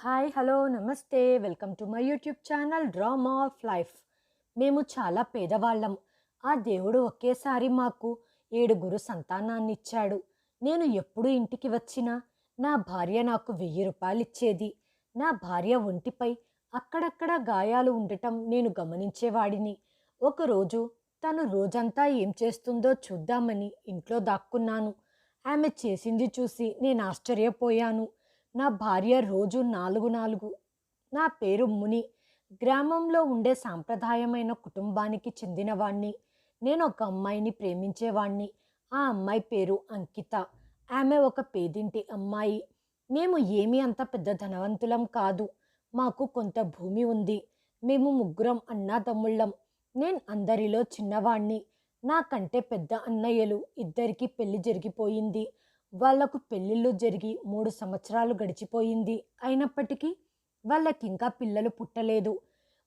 Hi hello నమస్తే. Welcome to my YouTube channel drama of life మేము చాలా పేదవాళ్ళం. ఆ దేవుడు ఒకేసారి మాకు ఏడుగురు సంతానాన్ని ఇచ్చాడు నేను ఎప్పుడు ఇంటికి వచ్చినా నా భార్య నాకు వెయ్యి రూపాయలు ఇచ్చేది నా భార్య ఒంటిపై అక్కడక్కడ గాయాలు ఉండటం నేను గమనించేవాడిని. ఒకరోజు తను రోజంతా ఏం చేస్తుందో చూద్దామని ఇంట్లో దాక్కున్నాను. ఆమె చేసింది చూసి నేను ఆశ్చర్యపోయాను. నా భార్య రోజు నాలుగు నాలుగు. నా పేరు ముని. గ్రామంలో ఉండే సాంప్రదాయమైన కుటుంబానికి చెందినవాణ్ణి. నేను ఒక అమ్మాయిని ప్రేమించేవాణ్ణి. ఆ అమ్మాయి పేరు అంకిత. ఆమె ఒక పేదింటి అమ్మాయి. మేము ఏమీ అంత పెద్ద ధనవంతులం కాదు. మాకు కొంత భూమి ఉంది. మేము ముగ్గురం అన్నాతమ్ముళ్ళం నేను అందరిలో చిన్నవాణ్ణి. నాకంటే పెద్ద అన్నయ్యలు. ఇద్దరికి పెళ్ళి జరిగిపోయింది. వాళ్ళకు పెళ్ళిళ్ళు జరిగి మూడు సంవత్సరాలు గడిచిపోయింది. అయినప్పటికీ వాళ్ళకింకా పిల్లలు పుట్టలేదు.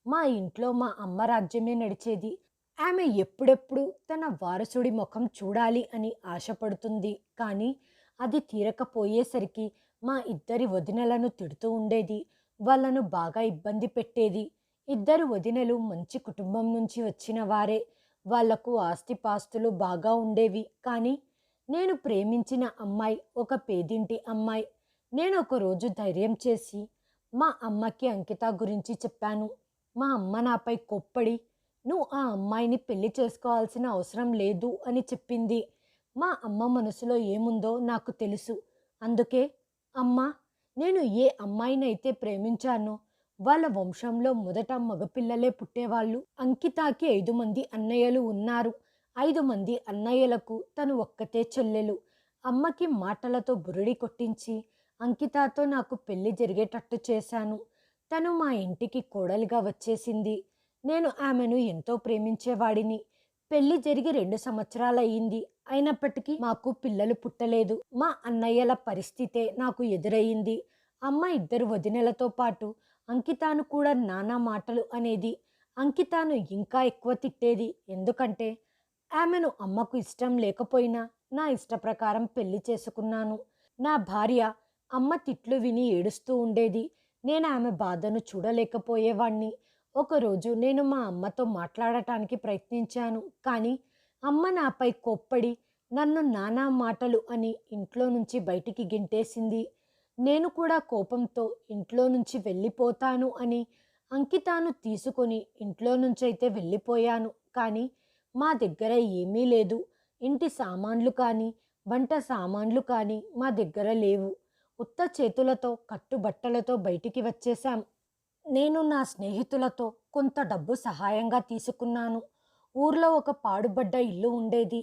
మా ఇంట్లో మా అమ్మ రాజ్యమే నడిచేది. ఆమె ఎప్పుడెప్పుడు తన వారసుడి ముఖం చూడాలి అని ఆశపడుతుంది. కానీ అది తీరకపోయేసరికి మా ఇద్దరి వదినలను తిడుతూ ఉండేది. వాళ్ళను బాగా ఇబ్బంది పెట్టేది. ఇద్దరు వదినలు మంచి కుటుంబం నుంచి వచ్చిన వారే. వాళ్ళకు ఆస్తిపాస్తులు బాగా ఉండేవి. కానీ నేను ప్రేమించిన అమ్మాయి ఒక పేదింటి అమ్మాయి. నేను ఒకరోజు ధైర్యం చేసి మా అమ్మకి అంకిత గురించి చెప్పాను. మా అమ్మ నాపై కొప్పడి నువ్వు ఆ అమ్మాయిని పెళ్ళి చేసుకోవాల్సిన అవసరం లేదు అని చెప్పింది. మా అమ్మ మనసులో ఏముందో నాకు తెలుసు. అందుకే అమ్మ నేను ఏ అమ్మాయినైతే ప్రేమించానో వాళ్ళ వంశంలో మొదట మగపిల్లలే పుట్టేవాళ్ళు. అంకితాకి ఐదు మంది అన్నయ్యలు ఉన్నారు. ఐదు మంది అన్నయ్యలకు తను ఒక్కతే చెల్లెలు. అమ్మకి మాటలతో బురుడి కొట్టించి అంకితాతో నాకు పెళ్ళి జరిగేటట్టు చేశాను. తను మా ఇంటికి కోడలిగా వచ్చేసింది. నేను ఆమెను ఎంతో ప్రేమించేవాడిని. పెళ్ళి జరిగి రెండు సంవత్సరాలయ్యింది. అయినప్పటికీ మాకు పిల్లలు పుట్టలేదు. మా అన్నయ్యల పరిస్థితే నాకు ఎదురయ్యింది. అమ్మ ఇద్దరు వదినలతో పాటు అంకితాను కూడా నానా మాటలు అనేది అంకితాను ఇంకా ఎక్కువ తిట్టేది ఎందుకంటే ఆమెను అమ్మకు ఇష్టం లేకపోయినా నా ఇష్ట ప్రకారం పెళ్ళి చేసుకున్నాను. నా భార్య అమ్మ తిట్లు విని ఏడుస్తూ ఉండేది. నేను ఆమె బాధను చూడలేకపోయేవాణ్ణి. ఒకరోజు నేను మా అమ్మతో మాట్లాడటానికి ప్రయత్నించాను. కానీ అమ్మ నాపై కోప్పడి నన్ను నానా మాటలు అని ఇంట్లో నుంచి బయటికి గింటేసింది. నేను కూడా కోపంతో ఇంట్లో నుంచి వెళ్ళిపోతాను అని అంకితాను తీసుకొని ఇంట్లో నుంచైతే వెళ్ళిపోయాను. కానీ మా దగ్గర ఏమీ లేదు. ఇంటి సామాన్లు కానీ వంట సామాన్లు కానీ మా దగ్గర లేవు. ఉత్త చేతులతో కట్టుబట్టలతో బయటికి వచ్చేశాం. నేను నా స్నేహితులతో కొంత డబ్బు సహాయంగా తీసుకున్నాను. ఊర్లో ఒక పాడుబడ్డ ఇల్లు ఉండేది.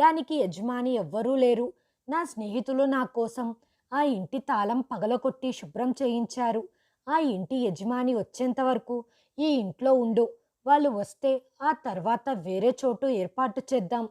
దానికి యజమాని ఎవ్వరూ లేరు. నా స్నేహితులు నా కోసం ఆ ఇంటి తాళం పగలకొట్టి శుభ్రం చేయించారు. ఆ ఇంటి యజమాని వచ్చేంత వరకు ఈ ఇంట్లో ఉండు. వాళ్ళు వస్తే ఆ తర్వాత వేరే చోటు ఏర్పాటు చేద్దాం.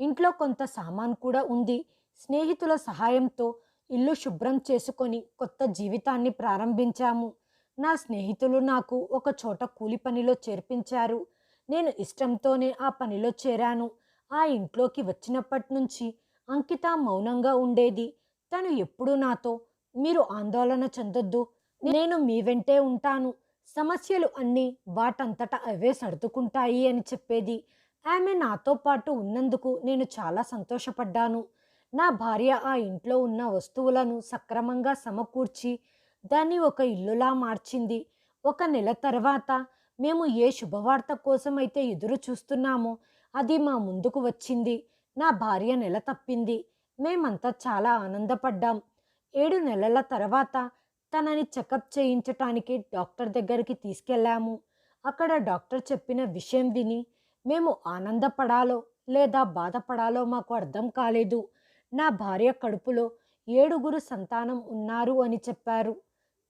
ఇంట్లో కొంత సామాన్ కూడా ఉంది. స్నేహితుల సహాయంతో ఇల్లు శుభ్రం చేసుకొని కొత్త జీవితాన్ని ప్రారంభించాము. నా స్నేహితులు నాకు ఒక చోట కూలి పనిలో చేర్పించారు. నేను ఇష్టంతోనే ఆ పనిలో చేరాను. ఆ ఇంట్లోకి వచ్చినప్పటి నుంచి అంకిత మౌనంగా ఉండేది. తను ఎప్పుడూ నాతో మీరు ఆందోళన చెందొద్దు. నేను మీ వెంటే ఉంటాను. సమస్యలు అన్నీ వాటంతట అవే సర్దుకుంటాయి అని చెప్పేది. ఆమె నాతో పాటు ఉన్నందుకు నేను చాలా సంతోషపడ్డాను. నా భార్య ఆ ఇంట్లో ఉన్న వస్తువులను సక్రమంగా సమకూర్చి దాన్ని ఒక ఇల్లులా మార్చింది. ఒక నెల తర్వాత మేము ఏ శుభవార్త కోసం అయితే ఎదురు చూస్తున్నామో అది మా ముందుకు వచ్చింది. నా భార్య నెల తప్పింది. మేమంతా చాలా ఆనందపడ్డాం. ఏడు నెలల తర్వాత తనని చెకప్ చేయించటానికి డాక్టర్ దగ్గరికి తీసుకెళ్ళాము. అక్కడ డాక్టర్ చెప్పిన విషయం విని మేము ఆనందపడాలో లేదా బాధపడాలో మాకు అర్థం కాలేదు. నా భార్య కడుపులో ఏడుగురు సంతానం ఉన్నారు అని చెప్పారు.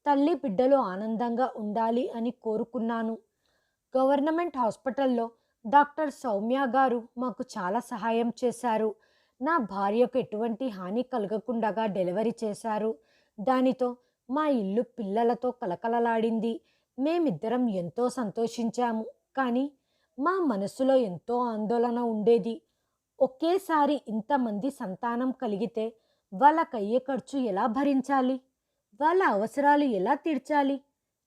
తల్లి బిడ్డలు ఆనందంగా ఉండాలి అని కోరుకున్నాను. గవర్నమెంట్ హాస్పిటల్లో డాక్టర్ సౌమ్య గారు మాకు చాలా సహాయం చేశారు. నా భార్యకు ఎటువంటి హాని కలగకుండా డెలివరీ చేశారు. దానితో మా ఇల్లు పిల్లలతో కలకలలాడింది. మేమిద్దరం ఎంతో సంతోషించాము. కానీ మా మనసులో ఎంతో ఆందోళన ఉండేది. ఒకేసారి ఇంతమంది సంతానం కలిగితే వాళ్ళకయ్యే ఖర్చు ఎలా భరించాలి? వాళ్ళ అవసరాలు ఎలా తీర్చాలి?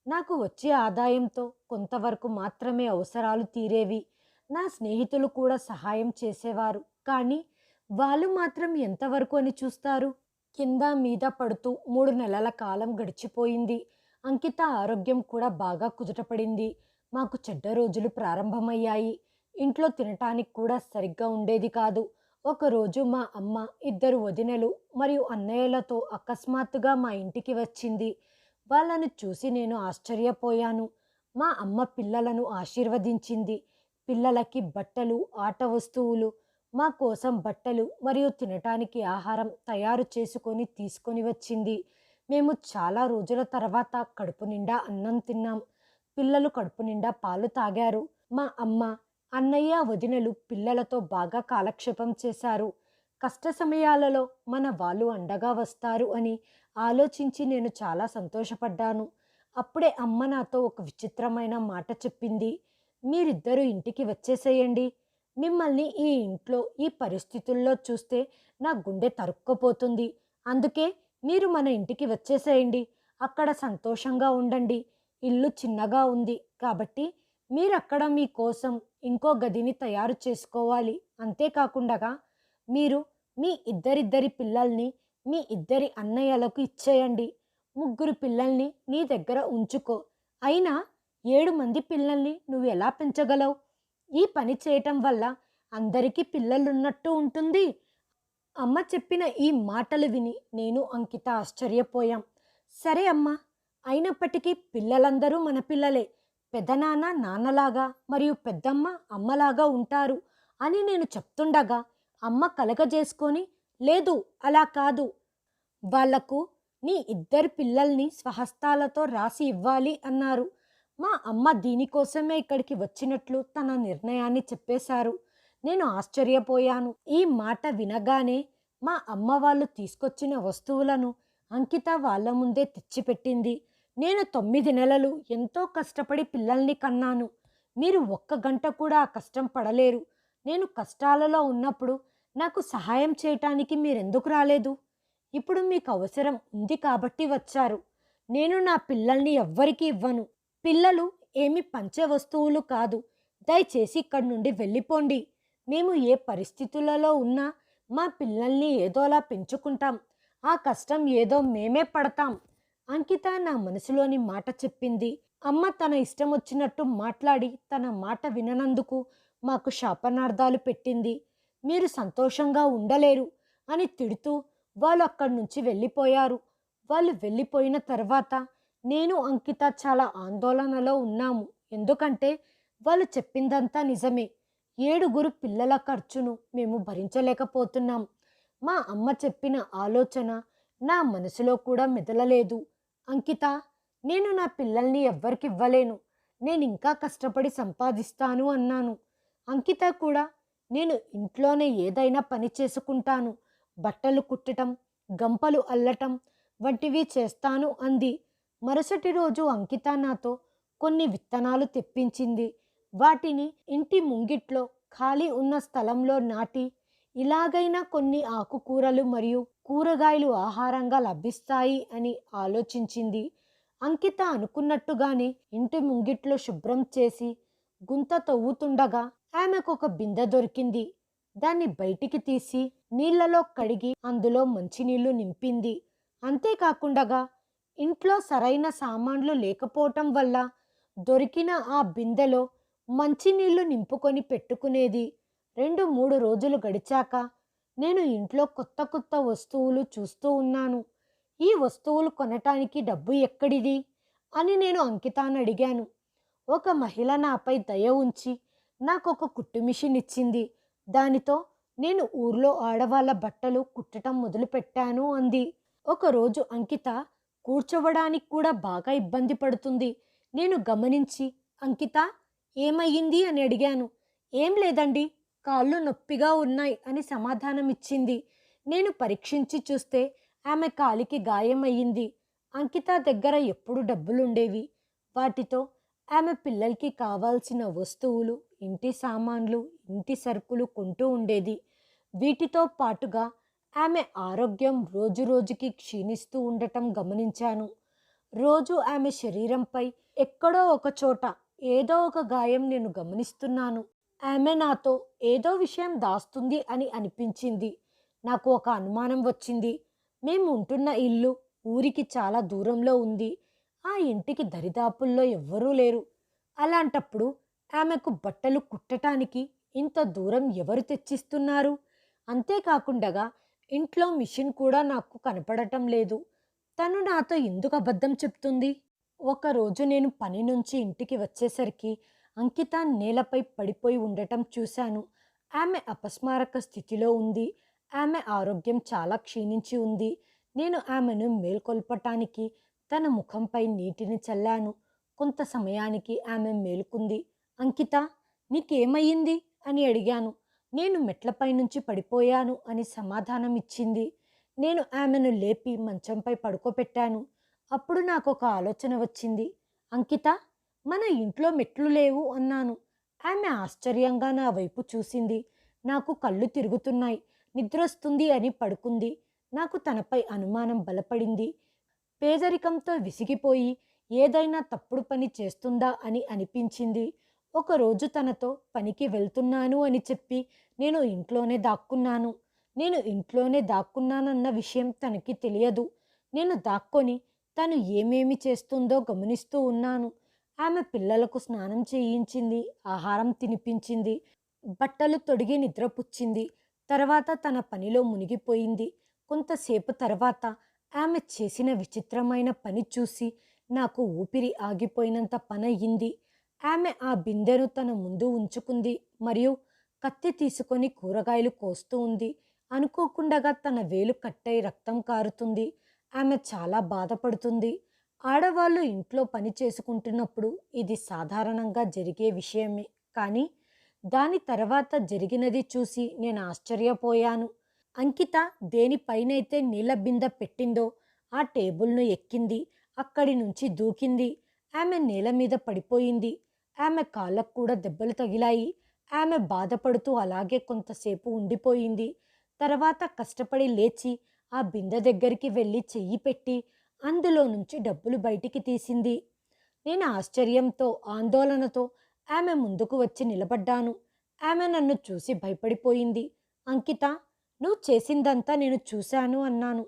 నాకు వచ్చే ఆదాయంతో కొంతవరకు మాత్రమే అవసరాలు తీరేవి. నా స్నేహితులు కూడా సహాయం చేసేవారు. కానీ వాళ్ళు మాత్రం ఎంతవరకు అని చూస్తారు? కింద మీద పడుతూ మూడు నెలల కాలం గడిచిపోయింది. అంకిత ఆరోగ్యం కూడా బాగా కుదుటపడింది. మాకు చెడ్డ రోజులు ప్రారంభమయ్యాయి. ఇంట్లో తినటానికి కూడా సరిగ్గా ఉండేది కాదు. ఒకరోజు మా అమ్మ ఇద్దరు వదినలు మరియు అన్నయ్యలతో అకస్మాత్తుగా మా ఇంటికి వచ్చింది. వాళ్ళను చూసి నేను ఆశ్చర్యపోయాను. మా అమ్మ పిల్లలను ఆశీర్వదించింది. పిల్లలకి బట్టలు ఆట వస్తువులు మా కోసం బట్టలు మరియు తినటానికి ఆహారం తయారు చేసుకొని తీసుకొని వచ్చింది. మేము చాలా రోజుల తర్వాత కడుపు నిండా అన్నం తిన్నాం. పిల్లలు కడుపు నిండా పాలు తాగారు. మా అమ్మ అన్నయ్య వదినలు పిల్లలతో బాగా కాలక్షేపం చేశారు. కష్ట సమయాలలో మన వాళ్ళు అండగా వస్తారు అని ఆలోచించి నేను చాలా సంతోషపడ్డాను. అప్పుడే అమ్మ నాతో ఒక విచిత్రమైన మాట చెప్పింది. మీరిద్దరూ ఇంటికి వచ్చేసేయండి. మిమ్మల్ని ఈ ఇంట్లో ఈ పరిస్థితుల్లో చూస్తే నా గుండె తరుక్కుపోతుంది. అందుకే మీరు మన ఇంటికి వచ్చేసేయండి. అక్కడ సంతోషంగా ఉండండి. ఇల్లు చిన్నగా ఉంది కాబట్టి మీరు అక్కడ మీ కోసం ఇంకో గదిని తయారు చేసుకోవాలి. అంతేకాకుండా మీరు మీ ఇద్దరిద్దరి పిల్లల్ని మీ ఇద్దరి అన్నయ్యలకు ఇచ్చేయండి. ముగ్గురు పిల్లల్ని నీ దగ్గర ఉంచుకో. అయినా ఏడు మంది పిల్లల్ని నువ్వు ఎలా పెంచగలవు? ఈ పని చేయటం వల్ల అందరికీ పిల్లలున్నట్టు ఉంటుంది. అమ్మ చెప్పిన ఈ మాటలు విని నేను అంకిత ఆశ్చర్యపోయాం. సరే అమ్మా అయినప్పటికీ పిల్లలందరూ మన పిల్లలే. పెదనాన్న నాన్నలాగా మరియు పెద్దమ్మ అమ్మలాగా ఉంటారు అని నేను చెప్తుండగా అమ్మ కలగజేసుకొని లేదు అలా కాదు. వాళ్ళకు నీ ఇద్దరు పిల్లల్ని స్వహస్తాలతో రాసి ఇవ్వాలి అన్నారు. మా అమ్మ దీనికోసమే ఇక్కడికి వచ్చినట్లు తన నిర్ణయాన్ని చెప్పేశారు. నేను ఆశ్చర్యపోయాను. ఈ మాట వినగానే మా అమ్మ వాళ్ళు తీసుకొచ్చిన వస్తువులను అంకిత వాళ్ళ ముందే తెచ్చిపెట్టింది. నేను తొమ్మిది నెలలు ఎంతో కష్టపడి పిల్లల్ని కన్నాను. మీరు ఒక్క గంట కూడా కష్టం పడలేరు. నేను కష్టాలలో ఉన్నప్పుడు నాకు సహాయం చేయటానికి మీరెందుకు రాలేదు? ఇప్పుడు మీకు అవసరం ఉంది కాబట్టి వచ్చారు. నేను నా పిల్లల్ని ఎవ్వరికీ ఇవ్వను. పిల్లలు ఏమి పంచే వస్తువులు కాదు. దయచేసి ఇక్కడి నుండి వెళ్ళిపోండి. మేము ఏ పరిస్థితులలో ఉన్నా మా పిల్లల్ని ఏదోలా పెంచుకుంటాం. ఆ కష్టం ఏదో మేమే పడతాం. అంకిత నా మనసులోని మాట చెప్పింది. అమ్మ తన ఇష్టం వచ్చినట్టు మాట్లాడి తన మాట విననందుకు మాకు శాపనార్థాలు పెట్టింది. మీరు సంతోషంగా ఉండలేరు అని తిడుతూ వాళ్ళు అక్కడి నుంచి వెళ్ళిపోయారు. వాళ్ళు వెళ్ళిపోయిన తర్వాత నేను అంకిత చాలా ఆందోళనలో ఉన్నాము. ఎందుకంటే వాళ్ళు చెప్పిందంతా నిజమే. ఏడుగురు పిల్లల ఖర్చును మేము భరించలేకపోతున్నాం. మా అమ్మ చెప్పిన ఆలోచన నా మనసులో కూడా మెదలలేదు. అంకిత నేను నా పిల్లల్ని ఎవ్వరికి ఇవ్వలేను. నేను ఇంకా కష్టపడి సంపాదిస్తాను అన్నాను. అంకిత కూడా నేను ఇంట్లోనే ఏదైనా పని చేసుకుంటాను. బట్టలు కుట్టటం గంపలు అల్లటం వంటివి చేస్తాను అంది. మరుసటి రోజు అంకిత నాతో కొన్ని విత్తనాలు తెప్పించింది. వాటిని ఇంటి ముంగిట్లో ఖాళీ ఉన్న స్థలంలో నాటి ఇలాగైనా కొన్ని ఆకుకూరలు మరియు కూరగాయలు ఆహారంగా లభిస్తాయి అని ఆలోచించింది. అంకిత అనుకున్నట్టుగానే ఇంటి ముంగిట్లో శుభ్రం చేసి గుంత తవ్వుతుండగా ఆమెకు ఒక బిందె దొరికింది. దాన్ని బయటికి తీసి నీళ్ళలో కడిగి అందులో మంచినీళ్ళు నింపింది. అంతేకాకుండా ఇంట్లో సరైన సామాన్లు లేకపోవటం వల్ల దొరికిన ఆ బిందెలో మంచినీళ్ళు నింపుకొని పెట్టుకునేది రెండు మూడు రోజులు గడిచాక నేను ఇంట్లో కొత్త కొత్త వస్తువులు చూస్తూ ఉన్నాను. ఈ వస్తువులు కొనటానికి డబ్బు ఎక్కడిది అని నేను అంకితాన్ని అడిగాను. ఒక మహిళ నాపై దయ ఉంచి నాకు ఒక కుట్టు మిషన్ ఇచ్చింది. దానితో నేను ఊర్లో ఆడవాళ్ళ బట్టలు కుట్టడం మొదలుపెట్టాను అంది. ఒకరోజు అంకిత కూర్చోవడానికి కూడా బాగా ఇబ్బంది పడుతుంది. నేను గమనించి అంకిత ఏమయ్యింది అని అడిగాను. ఏం లేదండి కాళ్ళు నొప్పిగా ఉన్నాయి అని సమాధానం ఇచ్చింది నేను పరీక్షించి చూస్తే ఆమె కాలికి గాయమయ్యింది. అంకిత దగ్గర ఎప్పుడు డబ్బులుండేవి? వాటితో ఆమె పిల్లలకి కావాల్సిన వస్తువులు ఇంటి సామాన్లు ఇంటి సరుకులు కొంటూ ఉండేది. వీటితో పాటుగా ఆమె ఆరోగ్యం రోజు రోజుకి క్షీణిస్తూ ఉండటం గమనించాను. రోజు ఆమె శరీరంపై ఎక్కడో ఒక చోట ఏదో ఒక గాయం నేను గమనిస్తున్నాను. ఆమె నాతో ఏదో విషయం దాస్తుంది అని అనిపించింది. నాకు ఒక అనుమానం వచ్చింది. మేము ఉంటున్న ఇల్లు ఊరికి చాలా దూరంలో ఉంది. ఆ ఇంటికి దరిదాపుల్లో ఎవ్వరూ లేరు. అలాంటప్పుడు ఆమెకు బట్టలు కుట్టటానికి ఇంత దూరం ఎవరు తెచ్చిస్తున్నారు? అంతేకాకుండా ఇంట్లో మిషన్ కూడా నాకు కనపడటం లేదు. తను నాతో ఎందుకు అబద్ధం చెప్తుంది? ఒకరోజు నేను పని నుంచి ఇంటికి వచ్చేసరికి అంకిత నేలపై పడిపోయి ఉండటం చూశాను. ఆమె అపస్మారక స్థితిలో ఉంది. ఆమె ఆరోగ్యం చాలా క్షీణించి ఉంది. నేను ఆమెను మేల్కొల్పటానికి తన ముఖంపై నీటిని చల్లాను. కొంత సమయానికి ఆమె మేలుకుంది. అంకిత నీకేమయ్యింది? అని అడిగాను. నేను మెట్లపై నుంచి పడిపోయాను అని సమాధానం ఇచ్చింది నేను ఆమెను లేపి మంచంపై పడుకోబెట్టాను. అప్పుడు నాకు ఒక ఆలోచన వచ్చింది. అంకిత మన ఇంట్లో మెట్లు లేవు అన్నాను. ఆమె ఆశ్చర్యంగా నా వైపు చూసింది. నాకు కళ్ళు తిరుగుతున్నాయి. నిద్రొస్తుంది అని పడుకుంది. నాకు తనపై అనుమానం బలపడింది. పేదరికంతో విసిగిపోయి ఏదైనా తప్పుడు పని చేస్తుందా అని అనిపించింది. ఒకరోజు తనతో పనికి వెళ్తున్నాను అని చెప్పి నేను ఇంట్లోనే దాక్కున్నాను. నేను ఇంట్లోనే దాక్కున్నానన్న విషయం తనకి తెలియదు. నేను దాక్కొని తను ఏమేమి చేస్తుందో గమనిస్తూ ఉన్నాను. ఆమె పిల్లలకు స్నానం చేయించింది ఆహారం తినిపించింది బట్టలు తొడిగి నిద్రపుచ్చింది. తర్వాత తన పనిలో మునిగిపోయింది. కొంతసేపు తర్వాత ఆమె చేసిన విచిత్రమైన పని చూసి నాకు ఊపిరి ఆగిపోయినంత పని ఆమె ఆ బిందెను తన ముందు ఉంచుకుంది మరియు కత్తి తీసుకొని కూరగాయలు కోస్తూ ఉంది. అనుకోకుండా తన వేలు కట్టై రక్తం కారుతుంది. ఆమె చాలా బాధపడుతుంది. ఆడవాళ్ళు ఇంట్లో పని చేసుకుంటున్నప్పుడు ఇది సాధారణంగా జరిగే విషయమే. కానీ దాని తర్వాత జరిగినది చూసి నేను ఆశ్చర్యపోయాను. అంకిత దేనిపైనైతే నీళ్ళ బిందె పెట్టిందో ఆ టేబుల్ను ఎక్కింది. అక్కడి నుంచి దూకింది. ఆమె నేల మీద పడిపోయింది. ఆమె కాళ్ళకు కూడా దెబ్బలు తగిలాయి. ఆమె బాధపడుతూ అలాగే కొంతసేపు ఉండిపోయింది. తర్వాత కష్టపడి లేచి ఆ బిందె దగ్గరికి వెళ్ళి చెయ్యి పెట్టి అందులో నుంచి డబ్బులు బయటికి తీసింది. నేను ఆశ్చర్యంతో ఆందోళనతో ఆమె ముందుకు వచ్చి నిలబడ్డాను. ఆమె నన్ను చూసి భయపడిపోయింది. అంకిత నువ్వు చేసిందంతా నేను చూశాను అన్నాను.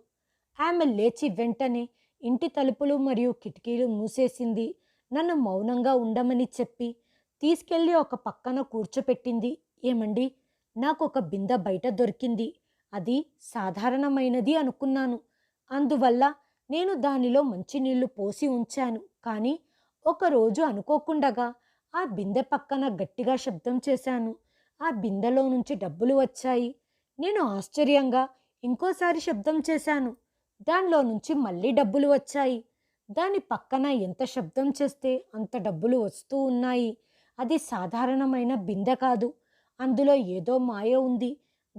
ఆమె లేచి వెంటనే ఇంటి తలుపులు మరియు కిటికీలు మూసేసింది. నన్ను మౌనంగా ఉండమని చెప్పి తీసుకెళ్ళి ఒక పక్కన కూర్చోపెట్టింది. ఏమండి? నాకు ఒక బిందె బయట దొరికింది. అది సాధారణమైనది అనుకున్నాను. అందువల్ల నేను దానిలో మంచినీళ్ళు పోసి ఉంచాను. కానీ ఒకరోజు అనుకోకుండగా ఆ బిందె పక్కన గట్టిగా శబ్దం చేశాను. ఆ బిందెలో నుంచి డబ్బులు వచ్చాయి. నేను ఆశ్చర్యంగా ఇంకోసారి శబ్దం చేశాను. దానిలో నుంచి మళ్ళీ డబ్బులు వచ్చాయి. దాని పక్కన ఎంత శబ్దం చేస్తే అంత డబ్బులు వస్తూ ఉన్నాయి. అది సాధారణమైన బిందె కాదు. అందులో ఏదో మాయ ఉంది.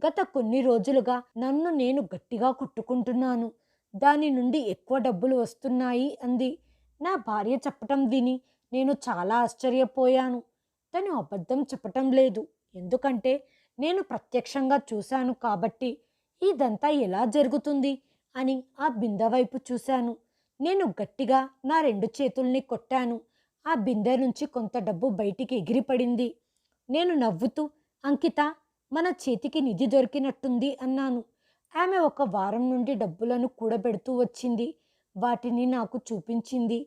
గత కొన్ని రోజులుగా నన్ను నేను గట్టిగా కొట్టుకుంటున్నాను. దాని నుండి ఎక్కువ డబ్బులు వస్తున్నాయి అంది. నా భార్య చెప్పటం విని నేను చాలా ఆశ్చర్యపోయాను. తను అబద్ధం చెప్పటం లేదు. ఎందుకంటే నేను ప్రత్యక్షంగా చూశాను కాబట్టి. ఇదంతా ఎలా జరుగుతుంది? అని ఆ బిందె వైపు చూశాను. నేను గట్టిగా నా రెండు చేతుల్ని కొట్టాను. ఆ బిందె నుంచి కొంత డబ్బు బయటికి ఎగిరిపడింది. నేను నవ్వుతూ అంకిత మన చేతికి నిధి దొరికినట్టుంది అన్నాను. ఆమె ఒక వారం నుండి డబ్బులను కూడబెడుతూ వచ్చింది. వాటిని నాకు చూపించింది.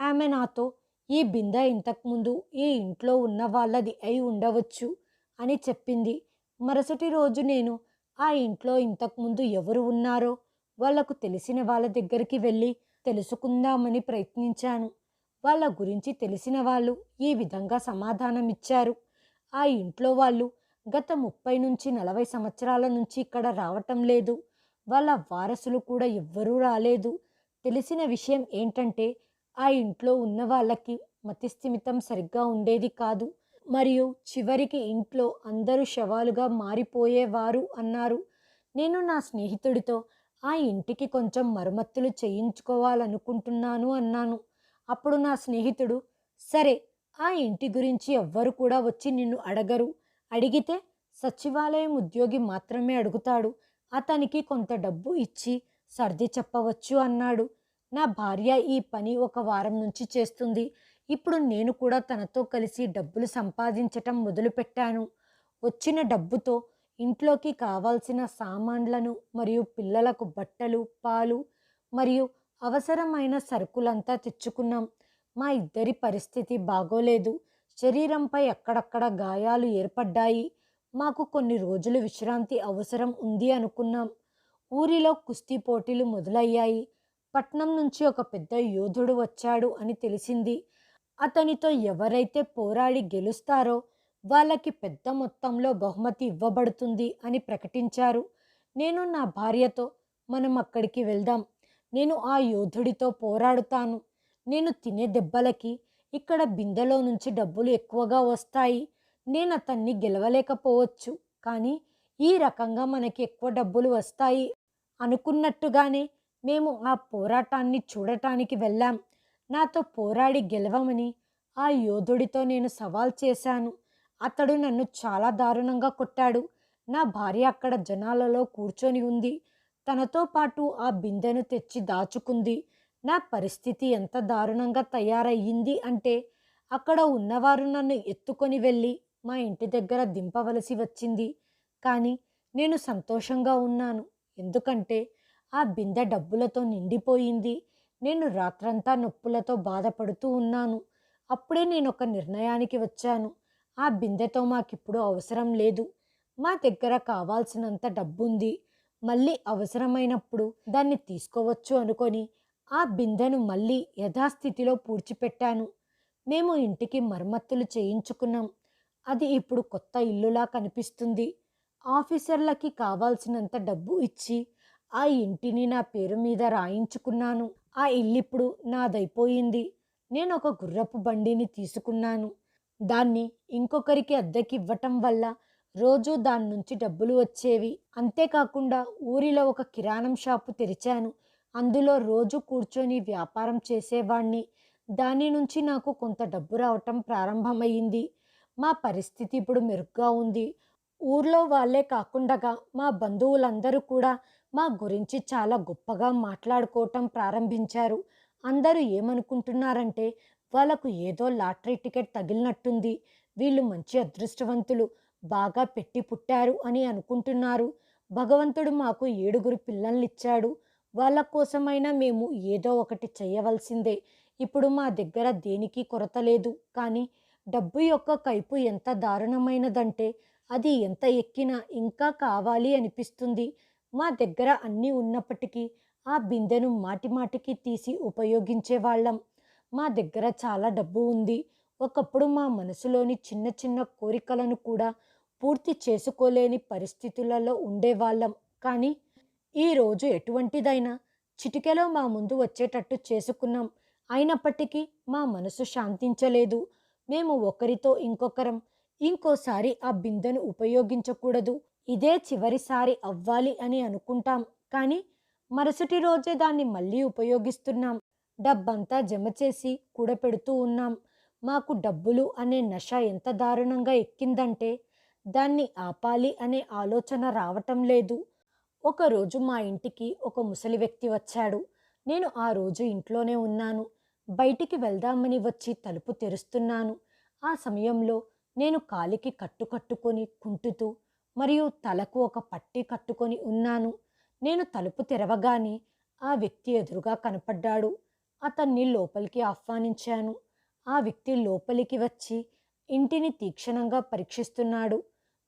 ఆమె నాతో ఈ బిందె ఇంతకుముందు ఈ ఇంట్లో ఉన్న వాళ్ళది అయి ఉండవచ్చు అని చెప్పింది. మరుసటి రోజు నేను ఆ ఇంట్లో ఇంతకుముందు ఎవరు ఉన్నారో వాళ్ళకు తెలిసిన వాళ్ళ దగ్గరికి వెళ్ళి తెలుసుకుందామని ప్రయత్నించాను. వాళ్ళ గురించి తెలిసిన వాళ్ళు ఈ విధంగా సమాధానం ఇచ్చారు ఆ ఇంట్లో వాళ్ళు గత ముప్పై నుంచి నలభై సంవత్సరాల నుంచి ఇక్కడ రావటం లేదు. వాళ్ళ వారసులు కూడా ఎవ్వరూ రాలేదు. తెలిసిన విషయం ఏంటంటే ఆ ఇంట్లో ఉన్న వాళ్ళకి మతిస్థిమితం సరిగ్గా ఉండేది కాదు. మరియు చివరికి ఇంట్లో అందరూ శవాలుగా మారిపోయేవారు అన్నారు. నేను నా స్నేహితుడితో ఆ ఇంటికి కొంచెం మరమ్మతులు చేయించుకోవాలనుకుంటున్నాను అన్నాను. అప్పుడు నా స్నేహితుడు సరే ఆ ఇంటి గురించి ఎవ్వరు కూడా వచ్చి నిన్ను అడగరు. అడిగితే సచివాలయం ఉద్యోగి మాత్రమే అడుగుతాడు. అతనికి కొంత డబ్బు ఇచ్చి సర్ది చెప్పవచ్చు అన్నాడు. నా భార్య ఈ పని ఒక వారం నుంచి చేస్తుంది. ఇప్పుడు నేను కూడా తనతో కలిసి డబ్బులు సంపాదించటం మొదలుపెట్టాను. వచ్చిన డబ్బుతో ఇంట్లోకి కావాల్సిన సామాన్లను మరియు పిల్లలకు బట్టలు పాలు మరియు అవసరమైన సరుకులంతా తెచ్చుకున్నాం. మా ఇద్దరి పరిస్థితి బాగోలేదు. శరీరంపై అక్కడక్కడ గాయాలు ఏర్పడ్డాయి. మాకు కొన్ని రోజులు విశ్రాంతి అవసరం ఉంది అనుకున్నాం. ఊరిలో కుస్తీ పోటీలు మొదలయ్యాయి. పట్నం నుంచి ఒక పెద్ద యోధుడు వచ్చాడు అని తెలిసింది. అతనితో ఎవరైతే పోరాడి గెలుస్తారో వాళ్ళకి పెద్ద మొత్తంలో బహుమతి ఇవ్వబడుతుంది అని ప్రకటించారు. నేను నా భార్యతో మనం అక్కడికి వెళ్దాం. నేను ఆ యోధుడితో పోరాడుతాను. నేను తినే దెబ్బలకి ఇక్కడ బిందెలో నుంచి డబ్బులు ఎక్కువగా వస్తాయి. నేను అతన్ని గెలవలేకపోవచ్చు. కానీ ఈ రకంగా మనకి ఎక్కువ డబ్బులు వస్తాయి అనుకున్నట్టుగానే మేము ఆ పోరాటాన్ని చూడటానికి వెళ్ళాం. నాతో పోరాడి గెలవమని ఆ యోధుడితో నేను సవాల్ చేశాను. అతడు నన్ను చాలా దారుణంగా కొట్టాడు. నా భార్య అక్కడ జనాలలో కూర్చొని ఉంది. తనతో పాటు ఆ బిందెను తెచ్చి దాచుకుంది. నా పరిస్థితి ఎంత దారుణంగా తయారయ్యింది అంటే అక్కడ ఉన్నవారు నన్ను ఎత్తుకొని వెళ్ళి మా ఇంటి దగ్గర దింపవలసి వచ్చింది. కానీ నేను సంతోషంగా ఉన్నాను. ఎందుకంటే ఆ బిందె డబ్బులతో నిండిపోయింది. నేను రాత్రంతా నొప్పులతో బాధపడుతూ ఉన్నాను. అప్పుడే నేను ఒక నిర్ణయానికి వచ్చాను. ఆ బిందెతో మాకిప్పుడు అవసరం లేదు. మా దగ్గర కావాల్సినంత డబ్బుంది. మళ్ళీ అవసరమైనప్పుడు దాన్ని తీసుకోవచ్చు అనుకొని ఆ బిందెను మళ్ళీ యథాస్థితిలో పూడ్చిపెట్టాను. మేము ఇంటికి మరమ్మతులు చేయించుకున్నాం. అది ఇప్పుడు కొత్త ఇల్లులా కనిపిస్తుంది. ఆఫీసర్లకి కావాల్సినంత డబ్బు ఇచ్చి ఆ ఇంటిని నా పేరు మీద రాయించుకున్నాను. ఆ ఇల్లు ఇప్పుడు నాదైపోయింది. నేను ఒక గుర్రపు బండిని తీసుకున్నాను. దాన్ని ఇంకొకరికి అద్దెకి ఇవ్వటం వల్ల రోజు దాని నుంచి డబ్బులు వచ్చేవి. అంతేకాకుండా ఊరిలో ఒక కిరాణం షాపు తెరిచాను. అందులో రోజు కూర్చొని వ్యాపారం చేసేవాణ్ణి. దాని నుంచి నాకు కొంత డబ్బు రావటం ప్రారంభమైంది మా పరిస్థితి ఇప్పుడు మెరుగ్గా ఉంది. ఊర్లో వాళ్ళే కాకుండా మా బంధువులందరూ కూడా మా గురించి చాలా గొప్పగా మాట్లాడుకోవటం ప్రారంభించారు. అందరూ ఏమనుకుంటున్నారంటే వాళ్ళకు ఏదో లాటరీ టికెట్ తగిలినట్టుంది. వీళ్ళు మంచి అదృష్టవంతులు. బాగా పెట్టి పుట్టారు అని అనుకుంటున్నారు. భగవంతుడు మాకు ఏడుగురు పిల్లల్నిచ్చాడు. వాళ్ళ కోసమైనా మేము ఏదో ఒకటి చేయవలసిందే ఇప్పుడు మా దగ్గర దేనికి కొరత లేదు. కానీ డబ్బు యొక్క కైపు ఎంత దారుణమైనదంటే అది ఎంత ఎక్కినా ఇంకా కావాలి అనిపిస్తుంది. మా దగ్గర అన్నీ ఉన్నప్పటికీ ఆ బిందెను మాటిమాటికి తీసి ఉపయోగించే వాళ్ళం మా దగ్గర చాలా డబ్బు ఉంది. ఒకప్పుడు మా మనసులోని చిన్న చిన్న కోరికలను కూడా పూర్తి చేసుకోలేని పరిస్థితులలో ఉండేవాళ్ళం. కానీ ఈరోజు ఎటువంటిదైనా చిటికెలో మా ముందు వచ్చేటట్టు చేసుకున్నాం. అయినప్పటికీ మా మనసు శాంతించలేదు. మేము ఒకరితో ఇంకొకరం ఇంకోసారి ఆ బిందెను ఉపయోగించకూడదు. ఇదే చివరిసారి అవ్వాలి అని అనుకుంటాం. కానీ మరుసటి రోజే దాన్ని మళ్ళీ ఉపయోగిస్తున్నాం. డబ్బంతా జమ చేసి కూడపెడుతూ ఉన్నాం. మాకు డబ్బులు అనే నష ఎంత దారుణంగా ఎక్కిందంటే దాన్ని ఆపాలి అనే ఆలోచన రావటం లేదు. ఒకరోజు మా ఇంటికి ఒక ముసలి వ్యక్తి వచ్చాడు. నేను ఆ రోజు ఇంట్లోనే ఉన్నాను. బయటికి వెళ్దామని వచ్చి తలుపు తెరుస్తున్నాను. ఆ సమయంలో నేను కాలికి కట్టు కట్టుకొని కుంటుతూ మరియు తలకు ఒక పట్టి కట్టుకొని ఉన్నాను. నేను తలుపు తెరవగానే ఆ వ్యక్తి ఎదురుగా కనపడ్డాడు. అతన్ని లోపలికి ఆహ్వానించాను. ఆ వ్యక్తి లోపలికి వచ్చి ఇంటిని తీక్షణంగా పరీక్షిస్తున్నాడు.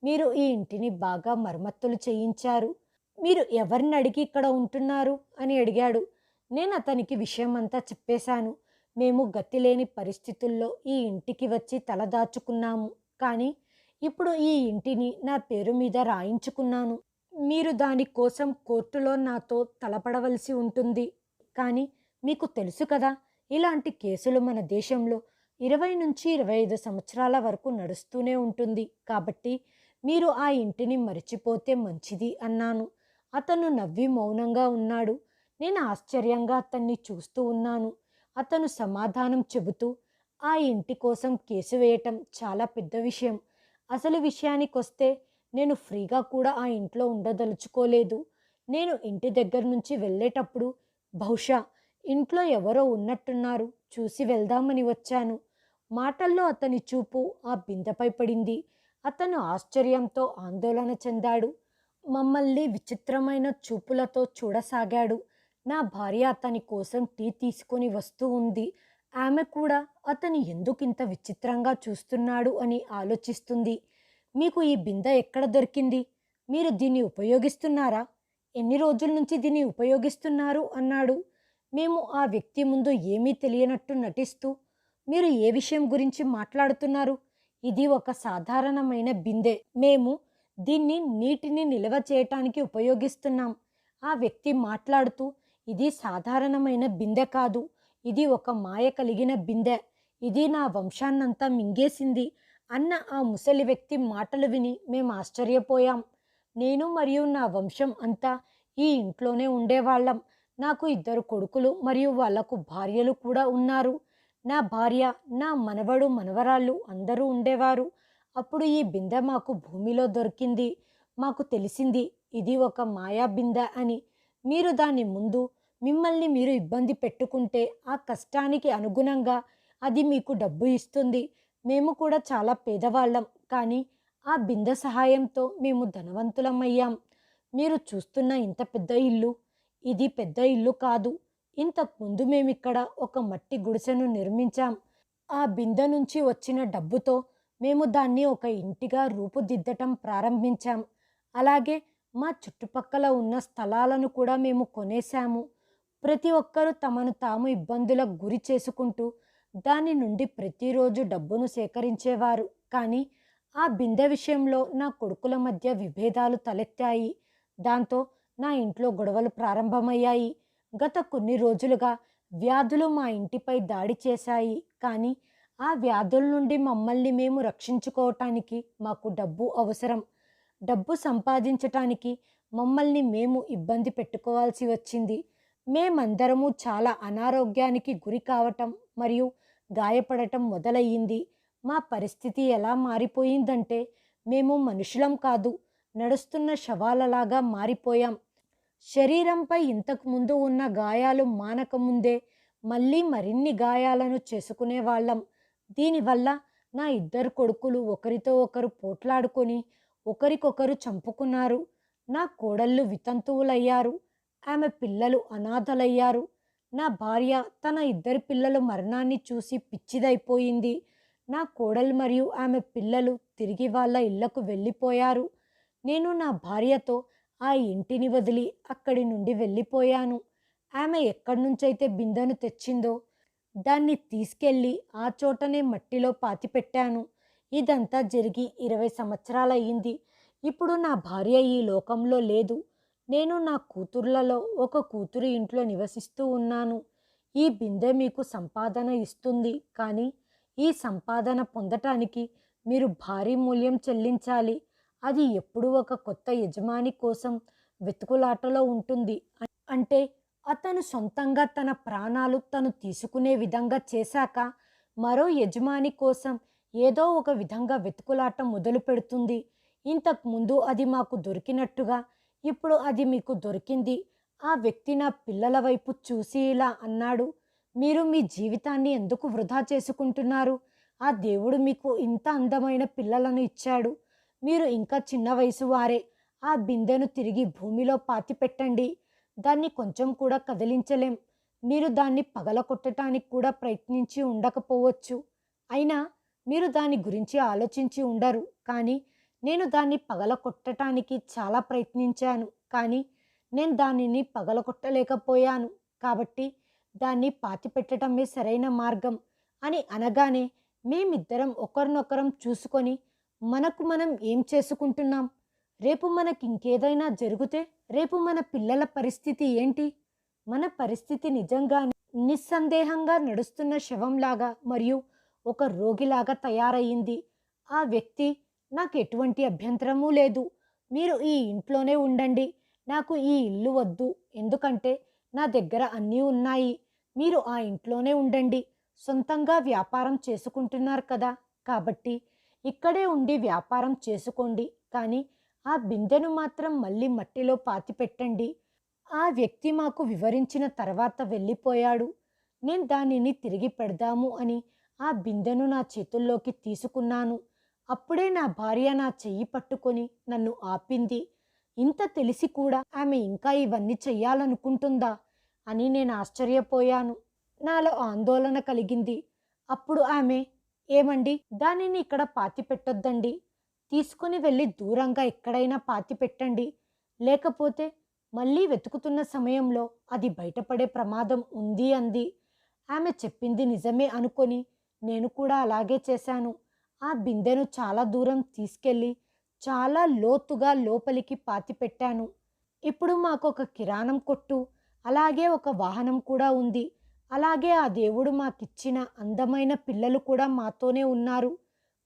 మీరు ఈ ఇంటిని బాగా మరమ్మత్తులు చేయించారు. మీరు ఎవరిని అడిగి ఇక్కడ ఉంటున్నారు? అని అడిగాడు. నేను అతనికి విషయం అంతా చెప్పేశాను. మేము గతిలేని పరిస్థితుల్లో ఈ ఇంటికి వచ్చి తలదాచుకున్నాము కానీ ఇప్పుడు ఈ ఇంటిని నా పేరు మీద రాయించుకున్నాను. మీరు దాని కోసం కోర్టులో నాతో తలపడవలసి ఉంటుంది. కానీ మీకు తెలుసు కదా ఇలాంటి కేసులు మన దేశంలో ఇరవై నుంచి ఇరవై ఐదు సంవత్సరాల వరకు నడుస్తూనే ఉంటుంది. కాబట్టి మీరు ఆ ఇంటిని మరిచిపోతే మంచిది అన్నాను. అతను నవ్వి మౌనంగా ఉన్నాడు. నేను ఆశ్చర్యంగా అతన్ని చూస్తూ ఉన్నాను. అతను సమాధానం చెబుతూ ఆ ఇంటి కోసం కేసు వేయటం చాలా పెద్ద విషయం. అసలు విషయానికొస్తే నేను ఫ్రీగా కూడా ఆ ఇంట్లో ఉండదలుచుకోలేదు. నేను ఇంటి దగ్గర నుంచి వెళ్ళేటప్పుడు బహుశా ఇంట్లో ఎవరో ఉన్నట్టున్నారు. చూసి వెళ్దామని వచ్చాను. మాటల్లో అతని చూపు ఆ బిందెపై పడింది. అతను ఆశ్చర్యంతో ఆందోళన చెందాడు. మమ్మల్ని విచిత్రమైన చూపులతో చూడసాగాడు. నా భార్య అతని కోసం టీ తీసుకొని వస్తూ ఉంది. ఆమె కూడా అతను ఎందుకింత విచిత్రంగా చూస్తున్నాడు అని ఆలోచిస్తుంది. మీకు ఈ బిందె ఎక్కడ దొరికింది? మీరు దీన్ని ఉపయోగిస్తున్నారా? ఎన్ని రోజుల నుంచి దీన్ని ఉపయోగిస్తున్నారు? అన్నాడు. మేము ఆ వ్యక్తి ముందు ఏమీ తెలియనట్టు నటిస్తూ మీరు ఏ విషయం గురించి మాట్లాడుతున్నారు? ఇది ఒక సాధారణమైన బిందె. మేము దీన్ని నీటిని నిల్వ చేయటానికి ఉపయోగిస్తున్నాం. ఆ వ్యక్తి మాట్లాడుతూ ఇది సాధారణమైన బిందె కాదు. ఇది ఒక మాయ కలిగిన బిందె. ఇది నా వంశాన్నంతా మింగేసింది అన్న ఆ ముసలి వ్యక్తి మాటలు విని మేము ఆశ్చర్యపోయాం. నేను మరియు నా వంశం అంతా ఈ ఇంట్లోనే ఉండేవాళ్ళం. నాకు ఇద్దరు కొడుకులు మరియు వాళ్ళకు భార్యలు కూడా ఉన్నారు. నా భార్య నా మనవడు మనవరాళ్ళు అందరూ ఉండేవారు. అప్పుడు ఈ బిందె మాకు భూమిలో దొరికింది. మాకు తెలిసింది ఇది ఒక మాయా బిందె అని. మీరు దాని ముందు మిమ్మల్ని మీరు ఇబ్బంది పెట్టుకుంటే ఆ కష్టానికి అనుగుణంగా అది మీకు డబ్బు ఇస్తుంది. మేము కూడా చాలా పేదవాళ్ళం కానీ ఆ బిందె సహాయంతో మేము ధనవంతులమయ్యాం. మీరు చూస్తున్న ఇంత పెద్ద ఇల్లు ఇది పెద్ద ఇల్లు కాదు. ఇంతకుముందు మేమిక్కడ ఒక మట్టి గుడిసెను నిర్మించాం. ఆ బిందె నుంచి వచ్చిన డబ్బుతో మేము దాన్ని ఒక ఇంటిగా రూపుదిద్దటం ప్రారంభించాం. అలాగే మా చుట్టుపక్కల ఉన్న స్థలాలను కూడా మేము కొనేశాము. ప్రతి ఒక్కరూ తమను తాము ఇబ్బందులకు గురి చేసుకుంటూ దాని నుండి ప్రతిరోజు డబ్బును సేకరించేవారు. కానీ ఆ బిందె విషయంలో నా కొడుకుల మధ్య విభేదాలు తలెత్తాయి. దాంతో నా ఇంట్లో గొడవలు ప్రారంభమయ్యాయి. గత కొన్ని రోజులుగా వ్యాధులు మా ఇంటిపై దాడి చేశాయి. కానీ ఆ వ్యాధుల నుండి మమ్మల్ని మేము రక్షించుకోవటానికి మాకు డబ్బు అవసరం. డబ్బు సంపాదించటానికి మమ్మల్ని మేము ఇబ్బంది పెట్టుకోవాల్సి వచ్చింది. మేమందరము చాలా అనారోగ్యానికి గురి కావటం మరియు గాయపడటం మొదలయ్యింది. మా పరిస్థితి ఎలా మారిపోయిందంటే మేము మనుషులం కాదు. నడుస్తున్న శవాలలాగా మారిపోయాం. శరీరంపై ఇంతకు ముందు ఉన్న గాయాలు మానకముందే మళ్ళీ మరిన్ని గాయాలను చేసుకునే వాళ్ళం. దీనివల్ల నా ఇద్దరు కొడుకులు ఒకరితో ఒకరు పోట్లాడుకొని ఒకరికొకరు చంపుకున్నారు. నా కోడళ్ళు వితంతువులయ్యారు. ఆమె పిల్లలు అనాథలయ్యారు. నా భార్య తన ఇద్దరు పిల్లల మరణాన్ని చూసి పిచ్చిదైపోయింది. నా కోడలు మరియు ఆమె పిల్లలు తిరిగి వాళ్ళ ఇళ్ళకు వెళ్ళిపోయారు. నేను నా భార్యతో ఆ ఇంటిని వదిలి అక్కడి నుండి వెళ్ళిపోయాను. ఆమె ఎక్కడి నుంచైతే బిందెను తెచ్చిందో దాన్ని తీసుకెళ్ళి ఆ చోటనే మట్టిలో పాతిపెట్టాను. ఇదంతా జరిగి ఇరవై సంవత్సరాలయ్యింది. ఇప్పుడు నా భార్య ఈ లోకంలో లేదు. నేను నా కూతుర్లలో ఒక కూతురు ఇంట్లో నివసిస్తూ ఉన్నాను. ఈ బిందె మీకు సంపాదన ఇస్తుంది. కానీ ఈ సంపాదన పొందటానికి మీరు భారీ మూల్యం చెల్లించాలి. అది ఎప్పుడూ ఒక కొత్త యజమాని కోసం వెతుకులాటలో ఉంటుంది. అంటే అతను సొంతంగా తన ప్రాణాలు తను తీసుకునే విధంగా చేశాక మరో యజమాని కోసం ఏదో ఒక విధంగా వెతుకులాట మొదలు పెడుతుంది. ఇంతకు ముందు అది మాకు దొరికినట్టుగా ఇప్పుడు అది మీకు దొరికింది. ఆ వ్యక్తి నా పిల్లల వైపు చూసి ఇలా అన్నాడు మీరు మీ జీవితాన్ని ఎందుకు వృధా చేసుకుంటున్నారు? ఆ దేవుడు మీకు ఇంత అందమైన పిల్లలను ఇచ్చాడు. మీరు ఇంకా చిన్న వయసు వారే. ఆ బిందెను తిరిగి భూమిలో పాతి పెట్టండి. దాన్ని కొంచెం కూడా కదిలించలేం. మీరు దాన్ని పగలకొట్టడానికి కూడా ప్రయత్నించి ఉండకపోవచ్చు. అయినా మీరు దాని గురించి ఆలోచించి ఉండరు. కానీ నేను దాన్ని పగలకొట్టడానికి చాలా ప్రయత్నించాను. కానీ నేను దానిని పగలకొట్టలేకపోయాను కాబట్టి దాన్ని పాతిపెట్టడమే సరైన మార్గం అని అనగానే మేమిద్దరం ఒకరినొకరం చూసుకొని మనకు మనం ఏం చేసుకుంటున్నాం? రేపు మనకి ఇంకేదైనా జరిగితే రేపు మన పిల్లల పరిస్థితి ఏంటి? మన పరిస్థితి నిజంగా నిస్సందేహంగా నడుస్తున్న శవంలాగా మరియు ఒక రోగిలాగా తయారయ్యింది. ఆ వ్యక్తి నాకు ఎటువంటి అభ్యంతరమూ లేదు. మీరు ఈ ఇంట్లోనే ఉండండి. నాకు ఈ ఇల్లు వద్దు. ఎందుకంటే నా దగ్గర అన్నీ ఉన్నాయి. మీరు ఆ ఇంట్లోనే ఉండండి. సొంతంగా వ్యాపారం చేసుకుంటున్నారు కదా. కాబట్టి ఇక్కడే ఉండి వ్యాపారం చేసుకోండి. కానీ ఆ బిందెను మాత్రం మళ్ళీ మట్టిలో పాతిపెట్టండి ఆ వ్యక్తి మాకు వివరించిన తర్వాత వెళ్ళిపోయాడు. నేను దానిని తిరిగి పెడదాము అని ఆ బిందెను నా చేతుల్లోకి తీసుకున్నాను. అప్పుడే నా భార్య నా చెయ్యి పట్టుకొని నన్ను ఆపింది. ఇంత తెలిసి కూడా ఆమె ఇంకా ఇవన్నీ చెయ్యాలనుకుంటుందా అని నేను ఆశ్చర్యపోయాను. నాలో ఆందోళన కలిగింది. అప్పుడు ఆమె ఏమండి? దానిని ఇక్కడ పాతి పెట్టొద్దండి. తీసుకుని వెళ్ళి దూరంగా ఎక్కడైనా పాతి పెట్టండి. లేకపోతే మళ్ళీ వెతుకుతున్న సమయంలో అది బయటపడే ప్రమాదం ఉంది అంది. ఆమె చెప్పింది నిజమే అనుకొని నేను కూడా అలాగే చేశాను. ఆ బిందెను చాలా దూరం తీసుకెళ్ళి చాలా లోతుగా లోపలికి పాతి పెట్టాను. ఇప్పుడు మాకు ఒక కిరాణం కొట్టు. అలాగే ఒక వాహనం కూడా ఉంది. అలాగే ఆ దేవుడు మాకిచ్చిన అందమైన పిల్లలు కూడా మాతోనే ఉన్నారు.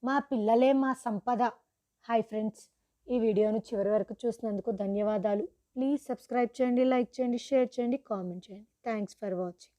మా పిల్లలే మా సంపద. హాయ్ ఫ్రెండ్స్ ఈ వీడియోను చివరి వరకు చూసినందుకు ధన్యవాదాలు. ప్లీజ్ సబ్స్క్రైబ్ చేయండి లైక్ చేయండి షేర్ చేయండి కామెంట్ చేయండి. Thanks for watching.